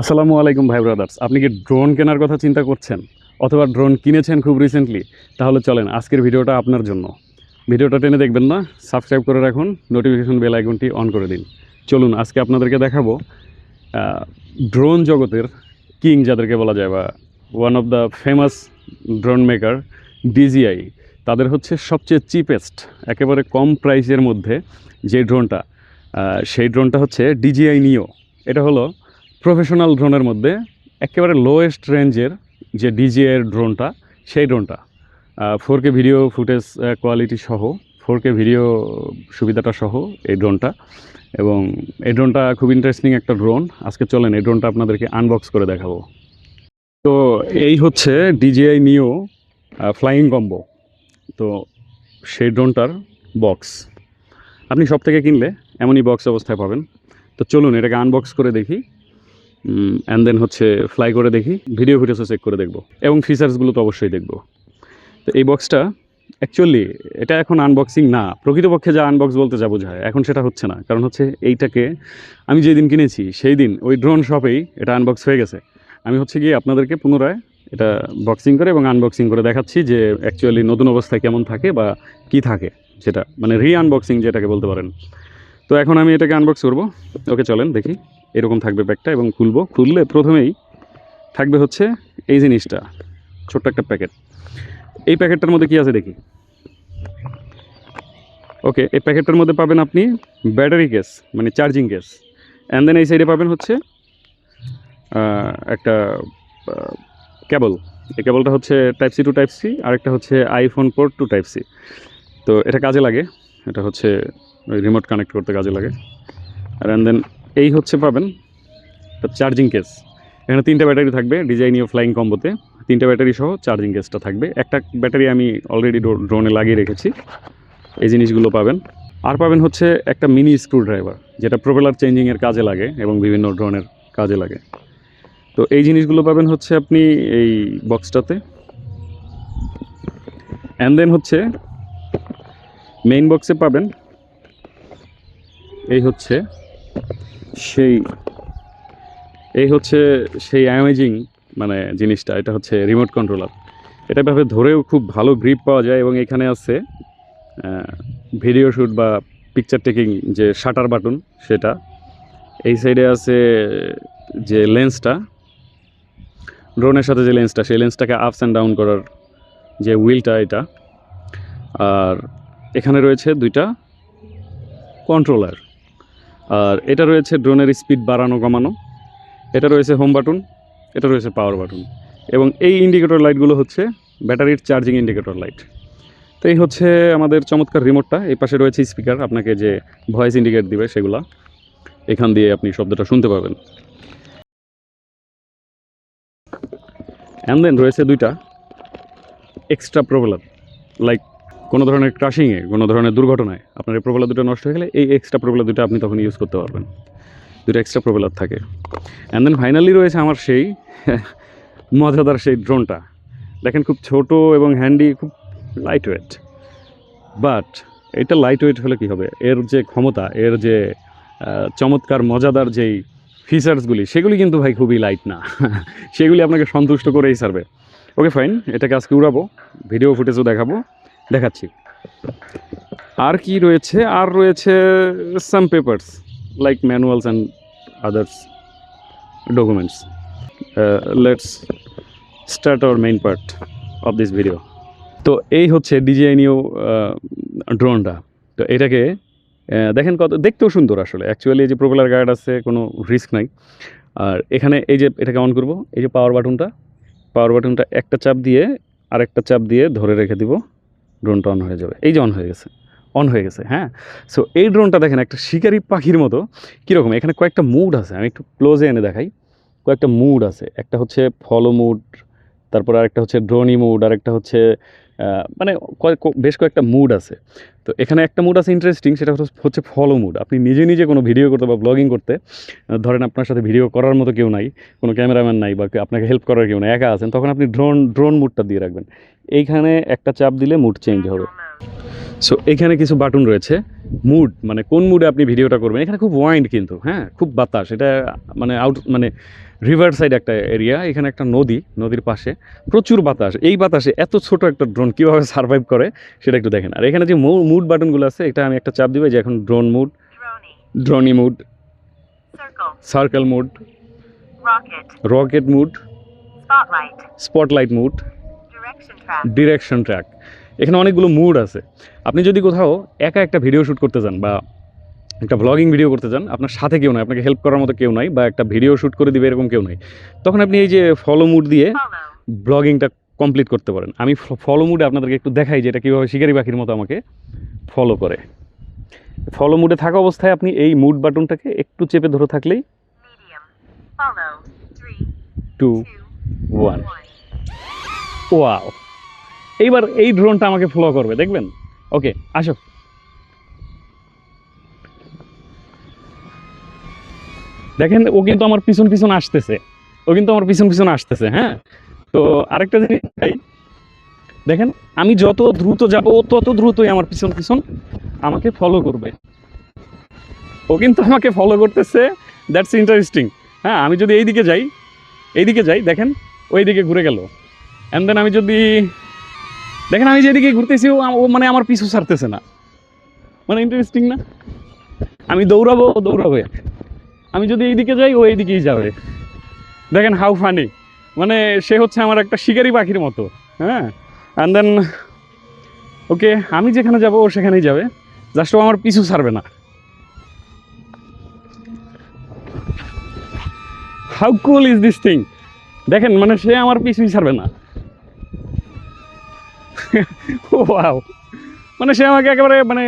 আসসালামু আলাইকুম ভাই ব্রাদার্স আপনি কি ড্রোন কেনার কথা চিন্তা করছেন? অথবা ড্রোন কিনেছেন খুব রিসেন্টলি তাহলে চলেন, আজকের ভিডিওটা আপনার জন্য। ভিডিওটা টেনে দেখবেন না সাবস্ক্রাইব করে রাখুন নোটিফিকেশন বেল আইকনটি অন করে দিন। চলুন, আজকে আপনাদেরকে দেখাবো ড্রোন জগতের কিং যাদেরকে বলা যায় বা one of the famous drone maker DJI তাদের হচ্ছে সবচেয়ে চিপেস্ট একেবারে কম প্রাইসের মধ্যে যে ড্রোনটা সেই ড্রোনটা হচ্ছে ডিজিআই নিও এটা হলো প্রফেশনাল ড্রোনের মধ্যে একেবারে লোয়েস্ট রেঞ্জের যে ডিজিআইয়ের ড্রোনটা, সেই ড্রোনটা। Four K video footage quality সহ ফোর কে ভিডিও সুবিধাটা সহ এই ড্রোনটা। এবং এই ড্রোনটা খুব ইন্টারেস্টিং একটা ড্রোন। আজকে চলেন, এই ড্রোনটা আপনাদেরকে আনবক্স করে দেখাবো। তো এই হচ্ছে ডিজিআই নিও ফ্লাইং কম্বো তো সেই ড্রোনটার বক্স আপনি সব থেকে কিনলে এমনই বক্স অবস্থায় পাবেন। তো চলুন, এটাকে আনবক্স করে দেখি। অ্যান্ড দেন হচ্ছে ফ্লাই করে দেখি। ভিডিও ফুটেজও চেক করে দেখব। এবং ফিচার্সগুলো তো অবশ্যই দেখব। তো এই বক্সটা অ্যাকচুয়ালি এটা এখন আনবক্সিং না। প্রকৃতপক্ষে যা আনবক্স বলতে যা বোঝায়, এখন সেটা হচ্ছে না। কারণ হচ্ছে এইটাকে আমি যেই দিন কিনেছি সেই দিন ওই ড্রোন শপেই এটা আনবক্স হয়ে গেছে। আমি হচ্ছে গিয়ে আপনাদেরকে পুনরায় এটা বক্সিং করে এবং আনবক্সিং করে দেখাচ্ছি যে অ্যাকচুয়ালি নতুন অবস্থায় কেমন থাকে বা কি থাকে সেটা মানে রি আনবক্সিং যেটাকে বলতে পারেন। তো এখন আমি এটাকে আনবক্স করব। ওকে, চলেন দেখি। এরকম থাকবে প্যাকটা এবং খুলবো। খুললে প্রথমেই থাকবে হচ্ছে এই জিনিসটা, ছোট্ট একটা প্যাকেট। এই প্যাকেটটার মধ্যে কি আছে দেখি? ওকে, এই প্যাকেটটার মধ্যে পাবেন আপনি ব্যাটারি কেস মানে চার্জিং কেস অ্যান্ড দেন এই সাইডে পাবেন হচ্ছে একটা কেবল। এই কেবলটা হচ্ছে type C to type C আরেকটা হচ্ছে iPhone port to type C তো এটা কাজে লাগে, এটা হচ্ছে রিমোট কানেক্ট করতে কাজে লাগে। আর অ্যান্ড দেন এই হচ্ছে পাবেন চার্জিং কেস এখানে তিনটা ব্যাটারি থাকবে ডিজাইনিও ফ্লাইং কম্বোতে তিনটা ব্যাটারি সহ চার্জিং কেসটা থাকবে। একটা ব্যাটারি আমি অলরেডি ড্রোনে লাগিয়ে রেখেছি। এই জিনিসগুলো পাবেন। আর পাবেন হচ্ছে একটা মিনি স্ক্রু ড্রাইভার যেটা প্রোপেলার চেঞ্জিংয়ের কাজে লাগে এবং বিভিন্ন ড্রোনের কাজে লাগে। তো এই জিনিসগুলো পাবেন হচ্ছে আপনি এই বক্সটাতে অ্যান্ড দেন হচ্ছে মেইন বক্সে পাবেন এই হচ্ছে সেই, এই হচ্ছে সেই অ্যামেজিং মানে জিনিসটা, এটা হচ্ছে রিমোট কন্ট্রোলার এটা ভাবে ধরেও খুব ভালো গ্রিপ পাওয়া যায় এবং এখানে আছে ভিডিও শ্যুট বা পিকচার টেকিং যে শাটার বাটন সেটা, এই সাইডে আছে যে লেন্সটা ড্রোনের সাথে যে লেন্সটা সেই লেন্সটাকে আপস অ্যান্ড ডাউন করার যে হুইলটা এটা। আর এখানে রয়েছে দুইটা কন্ট্রোলার আর এটা রয়েছে ড্রোনের স্পিড বাড়ানো কমানো, এটা রয়েছে হোম বাটন, এটা রয়েছে পাওয়ার বাটন এবং এই ইন্ডিকেটর লাইটগুলো হচ্ছে ব্যাটারির চার্জিং ইন্ডিকেটর লাইট। তো এই হচ্ছে আমাদের চমৎকার রিমোটটা, এই পাশে রয়েছে স্পিকার, আপনাকে যে ভয়েস ইন্ডিকেট দিবে সেগুলা এখান দিয়ে আপনি শব্দটা শুনতে পাবেন অ্যান্ড দেন রয়েছে দুইটা এক্সট্রা প্রবলার লাইক কোনো ধরনের ক্রাশিংয়ে কোনো ধরনের দুর্ঘটনায় আপনার এই প্রবলার দুটো নষ্ট হয়ে গেলে এই এক্সট্রা প্রবলার দুটো আপনি তখন ইউজ করতে পারবেন। দুটো এক্সট্রা প্রবলার থাকে। অ্যান্ড দেন ফাইনালি রয়েছে আমার সেই মজাদার সেই ড্রোনটা দেখেন খুব ছোট এবং হ্যান্ডি খুব লাইট ওয়েট বাট এটা লাইট ওয়েট হলে কী হবে? এর যে ক্ষমতা, এর যে চমৎকার, মজাদার যেই ফিচার্সগুলি সেগুলি কিন্তু ভাই খুবই লাইট না। সেগুলি আপনাকে সন্তুষ্ট করেই সারবে ওকে ফাইন এটাকে আজকে উড়াবো। ভিডিও ফুটেজও দেখাবো। দেখাচ্ছি। আর কি রয়েছে? আর রয়েছে some papers like manuals and others documents let's start our main part of this video তো এই হচ্ছে ডিজিআই নিউ ড্রোনটা তো এটাকে দেখেন কত, দেখতেও সুন্দর আসলে। অ্যাকচুয়ালি এই যে প্রোপেলার গার্ড আছে, কোনো রিস্ক নাই। আর এখানে এই যে এটাকে অন করব, এই যে পাওয়ার বাটনটা পাওয়ার বাটনটা একটা চাপ দিয়ে, আরেকটা চাপ দিয়ে ধরে রেখে দিব। ড্রোনটা অন হয়ে যাবে। এই যে অন হয়ে গেছে। অন হয়ে গেছে হ্যাঁ? সো এই ড্রোনটা দেখেন, একটা শিকারি পাখির মতো কীরকম? এখানে কয়েকটা মুড আছে, আমি একটু ক্লোজে এনে দেখাই। কয়েকটা মুড আছে, একটা হচ্ছে ফলো মুড তারপর আরেকটা হচ্ছে ড্রোনি মুড আরেকটা হচ্ছে মানে বেশ কয়েকটা মুড আছে। তো এখানে একটা মুড আছে ইন্টারেস্টিং সেটা হচ্ছে ফলো মুড আপনি নিজে নিজে কোনো ভিডিও করতে বা ব্লগিং করতে ধরেন আপনার সাথে ভিডিও করার মতো কেউ নাই, কোনো ক্যামেরাম্যান নাই বা আপনাকে হেল্প করার কেউ নাই, একা আছেন, তখন আপনি ড্রোন ড্রোন মুডটা দিয়ে রাখবেন। এইখানে একটা চাপ দিলে মুড চেঞ্জ হবে। সো এখানে কিছু বাটন রয়েছে। মুড মানে কোন মুডে আপনি ভিডিওটা করবেন। এখানে খুব ওয়াইন্ড কিন্তু হ্যাঁ? খুব বাতাস। এটা মানে আউট মানে রিভার সাইড একটা এরিয়া এখানে একটা নদী নদীর পাশে। প্রচুর বাতাস। এই বাতাসে এত ছোট একটা ড্রোন কীভাবে সার্ভাইভ করে সেটা একটু দেখেন। আর এখানে যে মুড বাটনগুলো আছে এটা আমি একটা চাপ দিবে যে এখন drone mode. Dronie mode circle mode rocket mode spotlight mode direction track এখানে অনেকগুলো মুড আছে। আপনি যদি কোথাও একা একটা ভিডিও শ্যুট করতে চান বা একটা ব্লগিং ভিডিও করতে চান আপনার সাথে কেউ নাই আপনাকে হেল্প করার মতো কেউ নাই বা একটা ভিডিও শ্যুট করে দিবে এরকম কেউ নাই তখন আপনি এই যে ফলো মুড দিয়ে ব্লগিংটা কমপ্লিট করতে পারেন। আমি ফলো মুডে আপনাদেরকে একটু দেখাই যে এটা কীভাবে শিকারি পাখির মতো আমাকে ফলো করে। ফলো মুডে থাকা অবস্থায় আপনি এই মুড বাটনটাকে একটু চেপে ধরে থাকলেই টু ওয়ান. ওয়াও এইবার এই ড্রোনটা আমাকে ফলো করবে, দেখবেন? ওকে আসো। দেখেন, ও কিন্তু আমার পিছন পিছন আসতেছে। ও কিন্তু আমার পিছন পিছন আসতেছে হ্যাঁ? তো আরেকটা জিনিস দেখেন, আমি যত দ্রুত যাব, ও তত দ্রুতই আমার পিছন পিছন আমাকে ফলো করবে। ও কিন্তু আমাকে ফলো করতেছে। দ্যাটস ইন্টারেস্টিং হ্যাঁ আমি যদি এইদিকে যাই এইদিকে যাই, দেখেন, ওইদিকে ঘুরে গেল। অ্যান্ড দেন আমি যদি দেখেন আমি যেদিকে ঘুরতেছি, ও মানে আমার পিছু ছাড়তেছে না। মানে ইন্টারেস্টিং না? আমি দৌড়াবো, ও দৌড়াবে। আমি যদি এইদিকে যাই, ও এইদিকেই যাবে। দেখেন হাউ ফানি মানে সে হচ্ছে আমার একটা শিকারি পাখির মতো হ্যাঁ? অ্যান্ড দেন ওকে আমি যেখানে যাব, ও সেখানেই যাবে। জাস্ট ও আমার পিছু ছাড়বে না। How cool is this thing দেখেন মানে সে আমার পিছুই ছাড়বে না। ওয়াও মানে সে আমাকে একেবারে মানে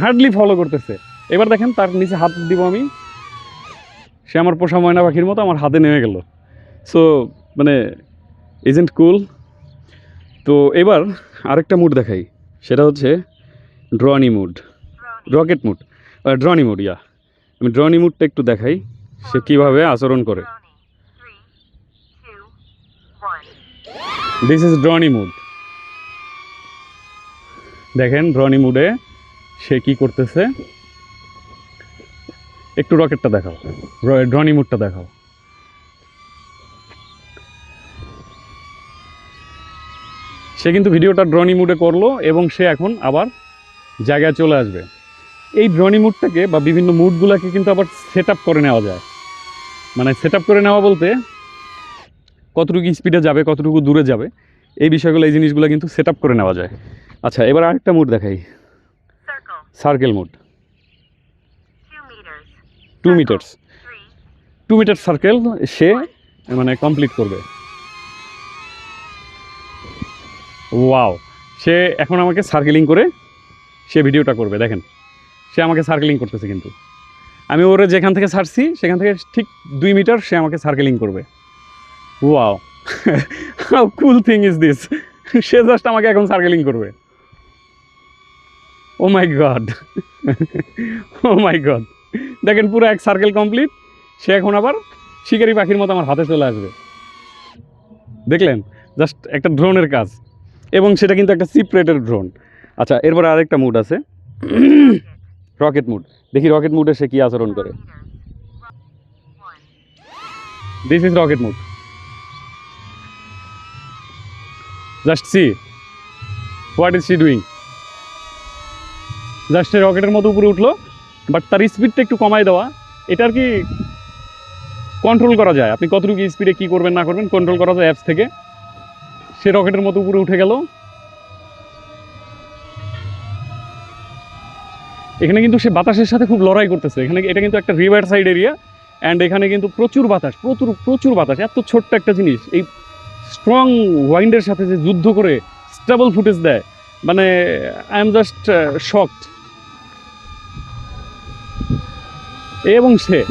হার্ডলি ফলো করতেছে। এবার দেখেন তার নিচে হাত দিব আমি। সে আমার পোষা ময়না পাখির মতো আমার হাতে নেমে গেল। সো মানে এজেন্ট কুল তো এবার আরেকটা মুড দেখাই। সেটা হচ্ছে dronie mode rocket mode dronie mode yeah আমি ড্রনি মুডটা একটু দেখাই। সে কীভাবে আচরণ করে. দিস ইজ ড্রনি মুড দেখেন ড্রনি মুডে সে কি করতেছে? একটু রকেটটা দেখাও। ড্রনি মুডটা দেখাও। সে কিন্তু ভিডিওটা ড্রনি মুডে করল এবং সে এখন আবার জায়গায় চলে আসবে। এই ড্রনি মুডটাকে বা বিভিন্ন মুডগুলোকে কিন্তু আবার সেট করে নেওয়া যায়। মানে সেট করে নেওয়া বলতে কতটুকু স্পিডে যাবে, কতটুকু দূরে যাবে, এই বিষয়গুলো, এই জিনিসগুলো কিন্তু সেট করে নেওয়া যায়। আচ্ছা এবার আরেকটা মুড দেখাই। Circle mode. Two. Meters two meter circle সে মানে কমপ্লিট করবে। ওয়াও সে এখন আমাকে সার্কেলিং করে সে ভিডিওটা করবে দেখেন। সে আমাকে সার্কেলিং করতেছে কিন্তু। আমি ওরে যেখান থেকে ছাড়ছি সেখান থেকে ঠিক দুই মিটার সে আমাকে সার্কেলিং করবে। Wow how cool thing is this say just আমাকে এখন সার্কেলিং করবে। ও মাই গড ও মাই গড দেখেন পুরো এক সার্কেল কমপ্লিট সে এখন আবার শিকারি পাখির মতো আমার হাতে চলে আসবে। দেখলেন? জাস্ট একটা ড্রোনের কাজ। এবং সেটা কিন্তু একটা চিপ রেটের ড্রোন আচ্ছা এরপরে আরেকটা মুড আছে। রকেট মুড দেখি রকেট মুডে সে কি আচরণ করে। This is rocket mode just see what is she doing just রকেটের মতো উপরে উঠল বাট তার স্পিডটা একটু কমায় দেওয়া। এটা আর কি কন্ট্রোল করা যায়? আপনি কতটুকু স্পিডে কী করবেন, না করবেন কন্ট্রোল করা যায় অ্যাপস থেকে। সে রকেটের মতো উপরে উঠে গেল। এখানে কিন্তু সে বাতাসের সাথে খুব লড়াই করতেছে। এখানে এটা কিন্তু একটা রিভার সাইড এরিয়া অ্যান্ড এখানে কিন্তু প্রচুর বাতাস, প্রচুর প্রচুর বাতাস। এত ছোট্ট একটা জিনিস। এই স্ট্রং ওয়াইন্ডের সাথে যে যুদ্ধ করে স্টেবল ফুটেজ দেয় মানে আই এম জাস্ট শকড এবং সে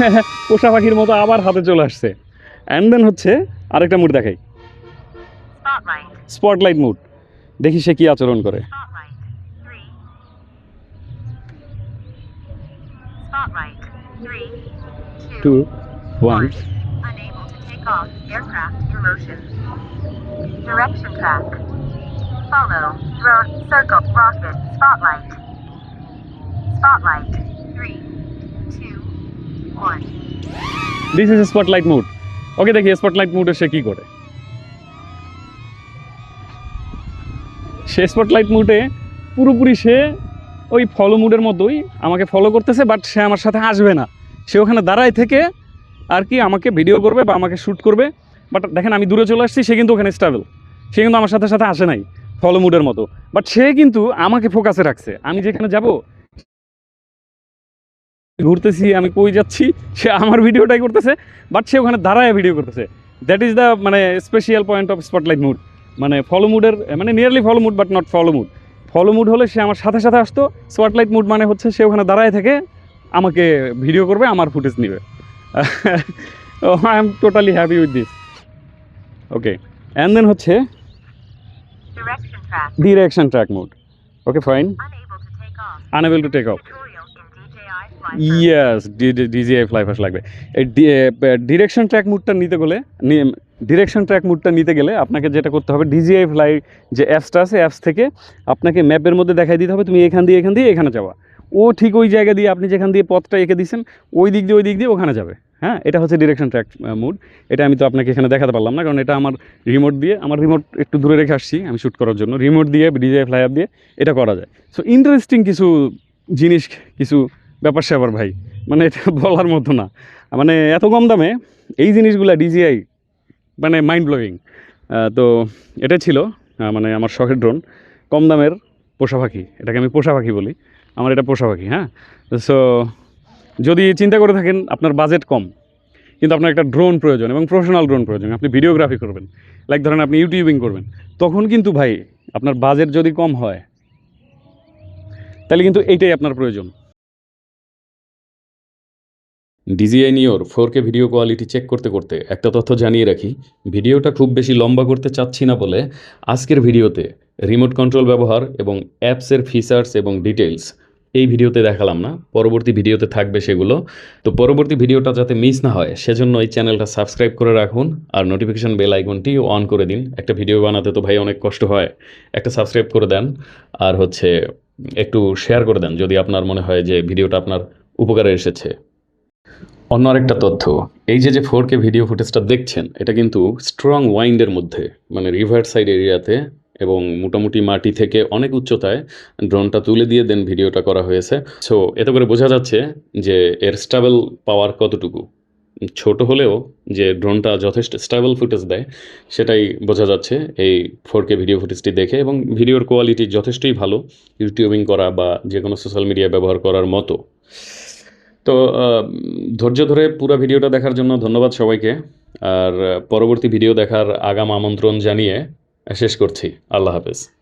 পোষা পাখির মতো আবার হাতে চলে আসছে। অ্যান্ড দেন হচ্ছে আরেকটা মুড দেখাই। স্পটলাইট মুড দেখি সে কি আচরণ করে। Spotlight. This is spotlight mode okay দেখি স্পটলাইট মুডে সে কী করে সে স্পটলাইট মুডে পুরোপুরি সে ওই ফলো মুডের মতোই আমাকে ফলো করতেছে বাট সে আমার সাথে আসবে না। সে ওখানে দাঁড়ায় থেকে আর কি আমাকে ভিডিও করবে বা আমাকে শ্যুট করবে। বাট দেখেন, আমি দূরে চলে আসছি, সে কিন্তু ওখানে স্টেবল সে কিন্তু আমার সাথে সাথে আসে নাই ফলো মুডের মতো। বাট সে কিন্তু আমাকে ফোকাসে রাখছে। আমি যেখানে যাব ঘুরতেছি আমি কই যাচ্ছি সে আমার ভিডিওটাই করতেছে বাট সে ওখানে দাঁড়ায় ভিডিও করতেছে। দ্যাট ইজ দ্য মানে special point of spotlight mode মানে ফলো মুডের মানে nearly follow mode but not follow mode follow mode হলে সে আমার সাথে সাথে আসতো স্পটলাইট মুড মানে হচ্ছে সে ওখানে দাঁড়ায় থেকে আমাকে ভিডিও করবে আমার ফুটেজ নেবে। I am totally happy with this okay and then হচ্ছে. Direction track mode okay fine. Unable to take off yes DJI fly fast লাগবে। এই ডিরেকশন ট্র্যাক মুডটা নিতে গেলে ডিরেকশন ট্র্যাক মুডটা নিতে গেলে আপনাকে যেটা করতে হবে ডিজিআই ফ্লাই যে অ্যাপসটা আছে অ্যাপস থেকে আপনাকে ম্যাপের মধ্যে দেখাই দিতে হবে, তুমি এখান দিয়ে এখান দিয়ে, এখানে যাওয়া ও ঠিক ওই জায়গা দিয়ে আপনি যেখান দিয়ে পথটা এঁকে দিয়েছেন ওই দিক দিয়ে, ওই দিক দিয়ে ওখানে যাবে। হ্যাঁ এটা হচ্ছে ডিরেকশন ট্র্যাক মুড এটা আমি তো আপনাকে এখানে দেখাতে পারলাম না, কারণ এটা আমার রিমোট দিয়ে, আমার রিমোট একটু দূরে রেখে আসছি, আমি শ্যুট করার জন্য। রিমোট দিয়ে ডিজিআই ফ্লাই অ্যাপ দিয়ে এটা করা যায়। সো ইন্টারেস্টিং কিছু জিনিস, কিছু ব্যাপার স্যাপার ভাই। মানে এটা বলার মতো না। মানে এত কম দামে এই জিনিসগুলো ডিজিআই মানে মাইন্ড ব্লোয়িং তো এটা ছিল মানে আমার শখের ড্রোন কম দামের পোষা পাখি। এটাকে আমি পোষা পাখি বলি। আমার এটা পোষা পাখি হ্যাঁ? সো যদি চিন্তা করে থাকেন, আপনার বাজেট কম। কিন্তু আপনার একটা ড্রোন প্রয়োজন এবং প্রফেশনাল ড্রোন প্রয়োজন। আপনি ভিডিওগ্রাফি করবেন। লাইক ধরেন আপনি ইউটিউবিং করবেন। তখন কিন্তু ভাই, আপনার বাজেট যদি কম হয়, তাহলে কিন্তু এইটাই আপনার প্রয়োজন। DJI Neo four K video quality check করতে করতে একটা তথ্য জানিয়ে রাখি, ভিডিওটা খুব বেশি লম্বা করতে চাচ্ছি না বলে আজকের ভিডিওতে রিমোট কন্ট্রোল ব্যবহার এবং অ্যাপসের ফিচার্স এবং ডিটেলস এই ভিডিওতে দেখালাম না, পরবর্তী ভিডিওতে থাকবে সেগুলো। তো পরবর্তী ভিডিওটা যাতে মিস না হয়, সেজন্য এই চ্যানেলটা সাবস্ক্রাইব করে রাখুন আর নোটিফিকেশান বেল আইকনটি অন করে দিন। একটা ভিডিও বানাতে তো ভাই অনেক কষ্ট হয়, একটা সাবস্ক্রাইব করে দেন আর হচ্ছে একটু শেয়ার করে দেন যদি আপনার মনে হয় যে ভিডিওটা আপনার উপকারে এসেছে। অন্য আরেকটা তথ্য, এই যে যে ফোর কে ভিডিও ফুটেজটা দেখছেন, এটা কিন্তু স্ট্রং ওয়াইন্ডের মধ্যে মানে রিভার সাইড এরিয়াতে এবং মোটামুটি মাটি থেকে অনেক উচ্চতায় ড্রোনটা তুলে দিয়ে দেন ভিডিওটা করা হয়েছে। সো এতে করে বোঝা যাচ্ছে যে এর স্টেবল পাওয়ার কতটুকু। ছোট হলেও যে ড্রোনটা যথেষ্ট স্টেবল ফুটেজ দেয়, সেটাই বোঝা যাচ্ছে এই ফোর কে ভিডিও ফুটেজটি দেখে এবং ভিডিওর কোয়ালিটি যথেষ্টই ভালো, ইউটিউবিং করা বা যে কোনো সোশ্যাল মিডিয়া ব্যবহার করার মতো। তো ধৈর্য ধরে পুরো ভিডিওটা দেখার জন্য ধন্যবাদ সবাইকে। আর, পরবর্তী ভিডিও দেখার আগাম আমন্ত্রণ জানিয়ে শেষ করছি। আল্লাহ হাফেজ।